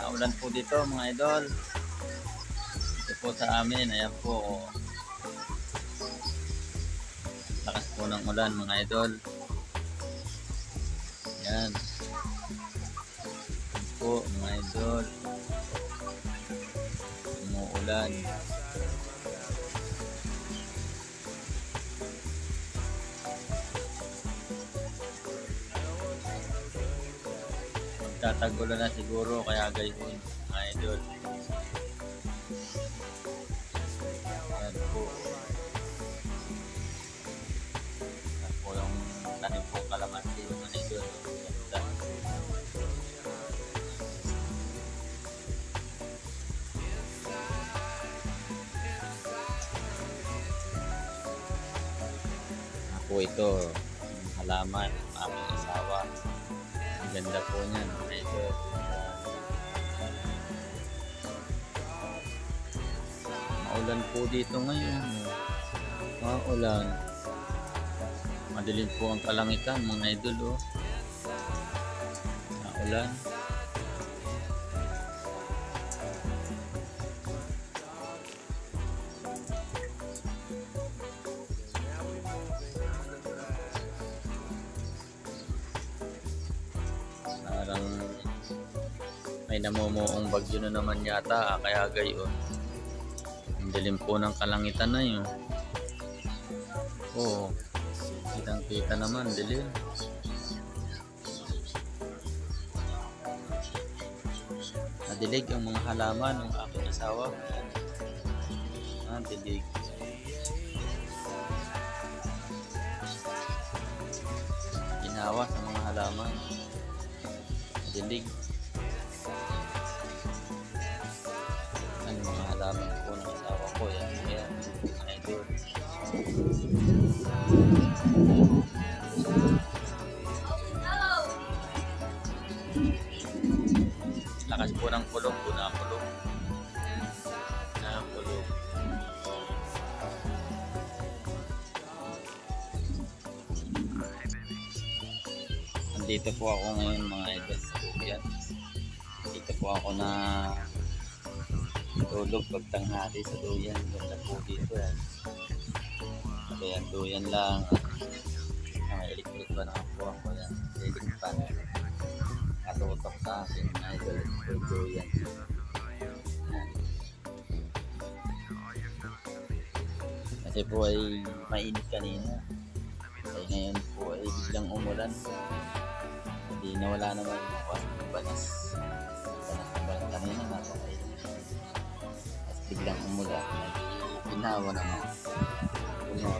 Naulan po dito mga idol. Ito po sa amin. Ayan po. Lakas po ng ulan mga idol. Ayan. Ayan po mga idol. Umuulan. Magtatagulo na siguro kaya gayon mga idol. Ayan po. Ayan po yung tanim pong kalamansi mga idol. Ganda. Ako ito, halaman. Ang ganda po niyan, mga idol. Maulan po dito ngayon. Maulan. Madilim po ang kalangitan, mga idol. Oh. Maulan. Parang may namumuong bagyo na naman yata, ah, kaya gayon. Ang dilim po ng kalangitan na yun. Oo. Kitang kita naman, dilim. Nadilig ang mga halaman ng aking asawa. Ah, dilig. Ginawa sa mga halaman. Dilig. Lakas po ng kulog. Na kulog. Nandito po ako ngayon mga idol sa Bubian. Dito po ako na tulog pagtanghali sa duyan. Ganda po dito yan. Ayan, duyan lang. Ah, electric pa na po ako yan. Electric pan. Katutok sa akin mga idol. Duyan. Kasi po ay mainit kanina. Ay ngayon po ay biglang umulan. Hindi nawala naman yung banas. Banas na banas kanina ay at biglang umulan. Ginawa naman.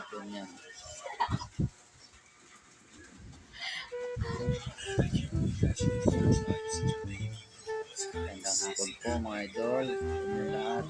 akin yan. Gandang hapon po mga idol. Inyo lahat.